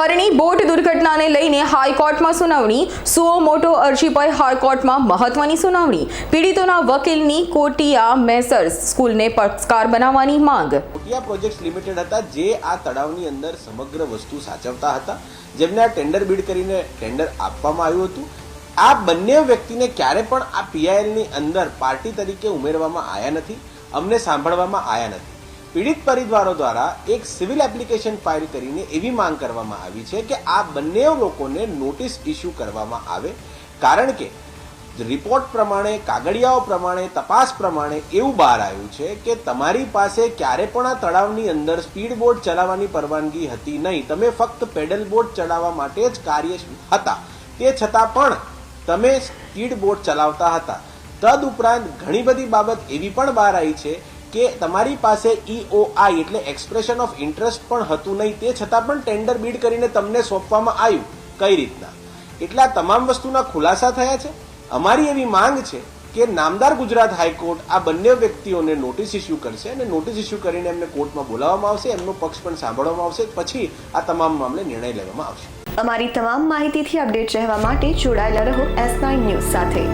હરણી boat દુર્ઘટનાને લઈને હાઈકોર્ટમાં સુનાવણી, સુઓ મોટો અરજી પર હાઈકોર્ટમાં મહત્વની સુનાવણી. પીડિતોના વકીલની કોટિયા મેસર્સ સ્કૂલને પક્ષકાર બનાવવાની માંગ. કોટિયા પ્રોજેક્ટ્સ લિમિટેડ હતા, જે આ તળાવની અંદર સમગ્ર વસ્તુ સાચવતા હતા, જેમને આ ટેન્ડર બીડ કરીને ટેન્ડર આપવામાં આવ્યું હતું. આ બંને વ્યક્તિને ક્યારે પણ આ પીઆઈએલની અંદર પાર્ટી તરીકે ઉમેરવામાં આવ્યા નથી, અમને સાંભળવામાં આવ્યા નથી. પીડિત પરિવારો દ્વારા એક સિવિલ એપ્લિકેશન ફાઇલ કરીને એવી માંગ કરવામાં આવી છે કે આ બંને લોકોને નોટિસ ઇસ્યુ કરવામાં આવે. કારણ કે રિપોર્ટ પ્રમાણે, કાગળિયાઓ પ્રમાણે, તપાસ પ્રમાણે એવું બહાર આવ્યું છે કે તમારી પાસે ક્યારે પણ આ તળાવની અંદર સ્પીડ બોટ ચલાવવાની પરવાનગી હતી નહીં. તમે ફક્ત પેડલ બોટ ચલાવવા માટે જ કાર્ય હતા. તે છતાં પણ તમે સ્પીડ બોટ ચલાવતા હતા. તદ ઉપરાંત ઘણી બધી બાબત એવી પણ બહાર આવી છે કે તમારી પાસે ઈઓઆઈ એટલે એક્સપ્રેશન ઓફ ઇન્ટરેસ્ટ પણ હતું નહીં, તે છતાં પણ ટેન્ડર બીડ કરીને તમને સોંપવામાં આવ્યું. કઈ રીતના? એટલા તમામ વસ્તુના ખુલાસા થયા છે. અમારી એવી માંગ છે કે નામદાર ગુજરાત હાઈકોર્ટ આ બંને વ્યક્તિઓને નોટિસ ઇસ્યુ કરશે અને નોટિસ ઇસ્યુ કરીને એમને કોર્ટમાં બોલાવવામાં આવશે, એમનો પક્ષ પણ સાંભળવામાં આવશે, પછી આ તમામ મામલે નિર્ણય લેવામાં આવશે. અમારી તમામ માહિતીથી અપડેટ રહેવા માટે જોડાયેલા રહો એસ નાઇન ન્યૂઝ સાથે.